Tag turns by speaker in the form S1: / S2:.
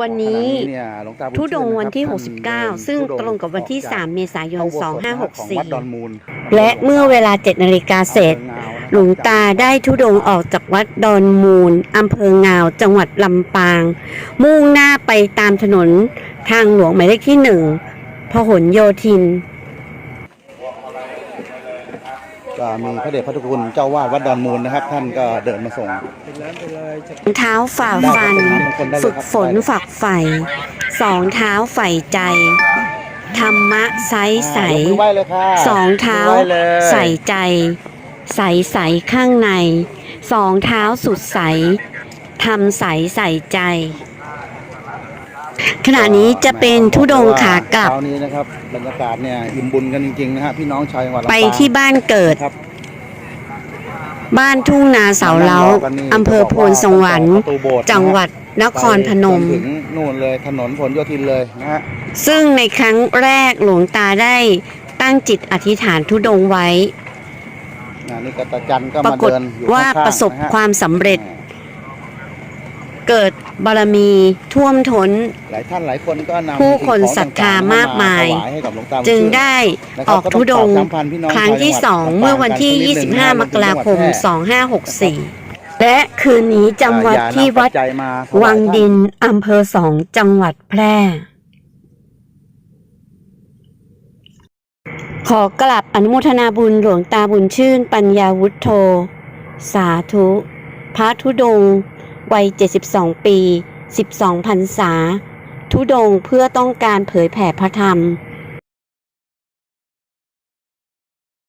S1: วันนี้
S2: ขณะเนี่ยหลวงตาบุญ
S1: ทุดงค์วันที่
S2: ชื่นนะครับ
S1: 69 ซึ่ง
S2: ท่าน
S1: ตรงกับวันที่
S2: ออกจาก
S1: 3เมษายน
S2: เข้าอุโบสถนะครับของวัดดอน
S1: 2564
S2: มูล
S1: และเมื่อเวลา 7 นาฬิกาเศษหลวงตาได้ทุดงค์ออกจากวัดดอนมูลอำเภองาว จังหวัดลำปาง มุ่งหน้าไปตามถนนทางหลวงหมายเลขที่หนึ่งพหลโยธิน
S2: ก็มีพระเดชพระคุณเจ้าวาดวัดดอนมูลนะครับ ท่านก็เดินมาส่ง
S1: เท้าฝ่าฟัน ฝึกฝนฝักใฝ่สองเท้าใฝ่ใจ ธรรมะไซใสสองเท้าใส่ใจ ใสใสข้างใน สองเท้าสุดใสทำใสใส่ใจ ขณะนี้จะเป็นทุดงค์ขากลับ
S2: เช้านี้นะครับบรรยากาศเนี่ยอิ่มบุญกันจริงๆนะฮะพี่น้องชาวจังหวัดลำปาง
S1: ไปที่บ้านเกิด
S2: ครับ
S1: บ้านทุ่งนาเสาเล้าอำเภอโพนสวรรค์
S2: ประตูโบสถ์นะฮะ
S1: จังหวัดนครพนม
S2: ไปจนถึงนู่นเลยถนนผลโยธินเลยนะฮะ
S1: ซึ่งในครั้งแรกหลวงตาได้ตั้งจิตอธิษฐานทุดงค์ไว้
S2: นะนี่กตาจันก็
S1: ปรา
S2: มา
S1: กฏ
S2: เดินอยู่
S1: ว่า
S2: ข้งๆ
S1: ประสบ
S2: นะฮะ
S1: ความสำเร็จ เกิดบารมีท่วมท้น
S2: หลายท่านหลายคนก็นำ
S1: ผู้คน
S2: สิ่งของ
S1: ศรัทธามากมาย
S2: ถวให้กับหลวงตาบุญ
S1: จึง
S2: ชื่น
S1: ได้
S2: นะค
S1: อ
S2: รับ
S1: อกทุดงค์
S2: ก็ต้องฝากย้ำพันพี่น้อง
S1: ครั้งที่
S2: ชาวจังหวัด
S1: 2
S2: ลำปาง
S1: เมื่อวันที่
S2: กันสักนิดหนึ่งนะ
S1: 25 มกราคม
S2: จังหวัดแพร่
S1: 2564 และคืนนี้จำวัด
S2: อย่านำ
S1: ที่วัด
S2: ปัจจัยมาถาย
S1: วัง
S2: ท่าน
S1: ดินอำเภอสองจังหวัดแพร่ ขอกราบอนุโมทนาบุญหลวงตาบุญชื่น ปัญญาวุฒโธ สาธุ พระธุดงค์ วัย 72 ปี 12 พรรษา ทุดงเพื่อต้องการเผยแผ่พระธรรม